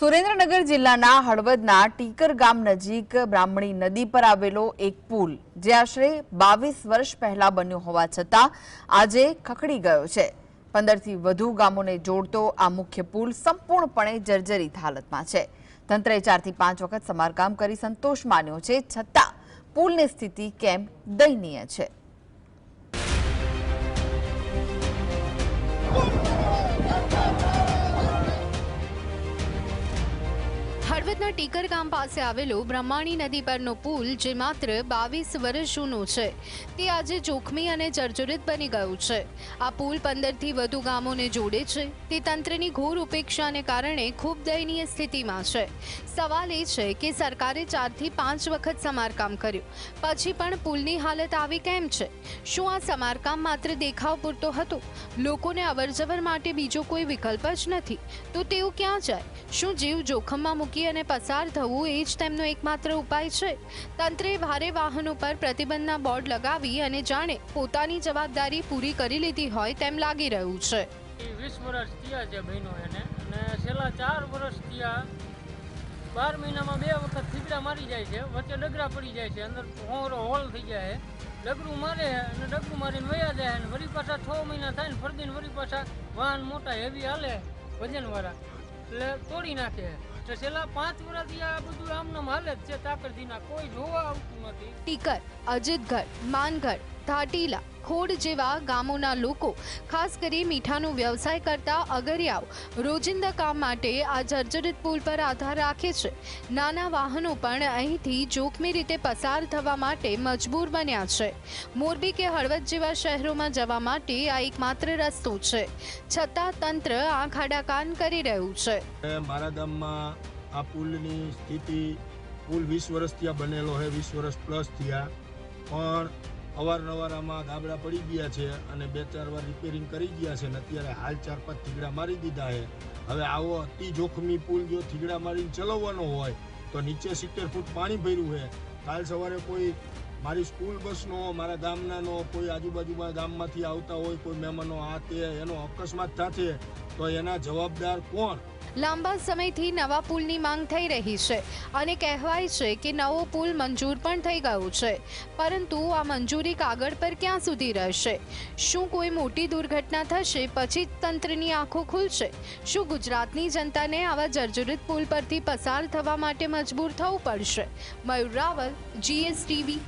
સુરેન્દ્રનગર જિલ્લાના હળવદના ટીકર ગામ નજીક બ્રાહ્મણી નદી પર આવેલો એક પુલ, જે આશરે બાવીસ વર્ષ પહેલા બન્યો હોવા છતાં આજે ખખડી ગયો છે. પંદરથી વધુ ગામોને જોડતો આ મુખ્ય પુલ સંપૂર્ણપણે જર્જરિત હાલતમાં છે. તંત્રએ ચારથી પાંચ વખત સમારકામ કરી સંતોષ માન્યો છે, છતાં પુલની સ્થિતિ કેમ દયનીય છે? હળવદના ટીકર ગામ પાસે આવેલો બ્રહ્માણી નદી પરનો પુલ, જે માત્ર બાવીસ વર્ષ જૂનો છે, તે આજે જોખમી અને જર્જરિત બની ગયું છે. આ પુલ પંદરથી વધુ ગામોને જોડે છે. તે તંત્રની ઘોર ઉપેક્ષાને કારણે ખૂબ દયનીય સ્થિતિમાં છે. સવાલ એ છે કે સરકારે ચારથી પાંચ વખત સમારકામ કર્યું. પછી પણ પુલની હાલત આવી કેમ છે? શું આ સમારકામ માત્ર દેખાવ પૂરતો હતો? લોકોને અવરજવર માટે બીજો કોઈ વિકલ્પ જ નથી. તો તેઓ ક્યાં જાય? શું જીવ જોખમમાં મૂકી અને પસાર થવું એ જ તેમનો એકમાત્ર ઉપાય છે. તંત્રે ભારે વાહનો પર પ્રતિબંધના બોર્ડ લગાવી અને જાણે પોતાની જવાબદારી પૂરી કરી લીધી હોય તેમ લાગી રહ્યું છે. વીસ વર્ષ થયા છે બહેનો એને અને છેલ્લા ચાર વર્ષ થયા બાર મહિનામાં બે વખત થીગડા મારી જાય છે, વચ્ચે ડગરા પડી જાય છે, અંદર હોરો હોલ થઈ જાય ડગરું મારે અને ડગરું મારીને વયા જાય અને વળી પાછા છ મહિના થાય ને ફરદીને વળી પાછા વાહન મોટા હેવી હાલે વજનવાળા. એટલે તોડી નાખે. છેલ્લા પાંચ વર્ષથી આ બધું આમનામ હાલે છે. તાકરજીના કોઈ જોવા આવતું નથી. ટીકર, અજીતગઢ, માનગઢ, ધાટીલા ખોડ જેવા ગામોના લોકો, ખાસ કરી મીઠાનો વ્યવસાય કરતા અગરિયાઓ, રોજિંદા કામ માટે આ જર્જરિત પુલ પર આધાર રાખે છે. નાના વાહનો પણ અહીંથી જોખમી રીતે પસાર થવા માટે મજબૂર બન્યા છે. મોરબી કે હળવદ જેવા શહેરોમાં જવા માટે આ એકમાત્ર રસ્તો છે. છતાં તંત્ર આંખ આડા કરી રહ્યું છે. મારા ગામમાં આ પુલની સ્થિતિ પુલ વીસ વર્ષ ત્યાં બનેલો છે વીસ વર્ષ પ્લસ થયા. પણ અવારનવાર આમાં ગાબડા પડી ગયા છે અને બે ચાર વાર રિપેરિંગ કરી ગયા છે ને અત્યારે હાલ ચાર પાંચ થીગડા મારી દીધા છે. હવે આવો અતિ જોખમી પુલ જો થીગડા મારીને ચલાવવાનો હોય તો નીચે સિત્તેર ફૂટ પાણી ભર્યું છે. કાલ સવારે કોઈ મારી સ્કૂલ બસનો, મારા ગામનાનો, કોઈ આજુબાજુમાં ગામમાંથી આવતા હોય, કોઈ મહેમાનો આ તે, એનો અકસ્માત થશે તો એના જવાબદાર કોણ? લાંબા સમયથી નવા પુલની માંગ થઈ રહી છે અને કહેવાય છે કે નવો પુલ મંજૂર પણ થઈ ગયો છે. પરંતુ આ મંજૂરી કાગળ પર ક્યાં સુધી રહેશે? શું કોઈ મોટી દુર્ઘટના થશે પછી તંત્રની આંખો ખુલશે? શું ગુજરાતની જનતાને આવા જર્જરિત પુલ પરથી પસાર થવા માટે મજબૂર થવું પડશે? મયુર રાવલ જીએસટીવી